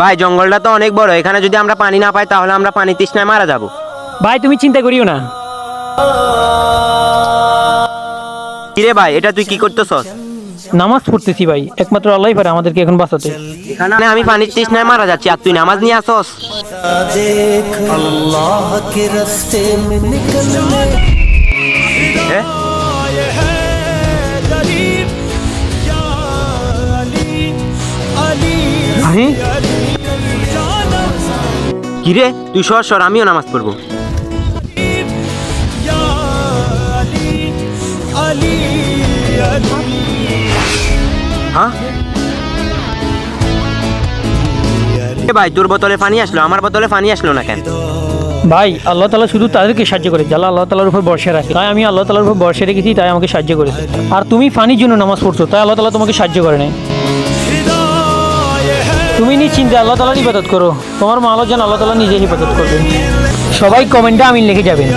ভাই জঙ্গলটা তো অনেক বড় এখানে যদি আমরা পানি না পাই তাহলে আমরা পানি তৃষ্ণায় মারা যাব। ভাই তুমি চিন্তা করিও না। কিরে ভাই এটা তুই কি করতেছস? নামাজ পড়তেছি ভাই একমাত্র আল্লাহ পারে আমাদেরকে এখন বাঁচাতে। এখানে আমি পানির তৃষ্ণায় মারা যাচ্ছি আর তুই নামাজ নিয়ে আসস কিরে? তুই সর সর আমিও নামাজ পড়ব। হ্যাঁ? ভাই, তোর বোতলে পানি আসলো, আমার বোতলে পানি আসলো না কেন? ভাই, আল্লাহ তালা শুধু তাদেরকে সাহায্য করে যারা আল্লাহ তালার উপর বর্ষা রাখে, তাই আমি আল্লাহ তালার উপর বর্ষা রেখেছি, তাই আমাকে সাহায্য করেছে। আর তুমি ফানির জন্য নামাজ পড়ছো, তাই আল্লাহ তালা তোমাকে সাহায্য করে নেয় তুমি চিন্তা আল্লাহ তালার ইবাদত করো। তোমার মা আল্লাহ যেন আল্লাহ তালা নিজে হিফাজত করবে। সবাই কমেন্টে আমিন লিখে যাবেন।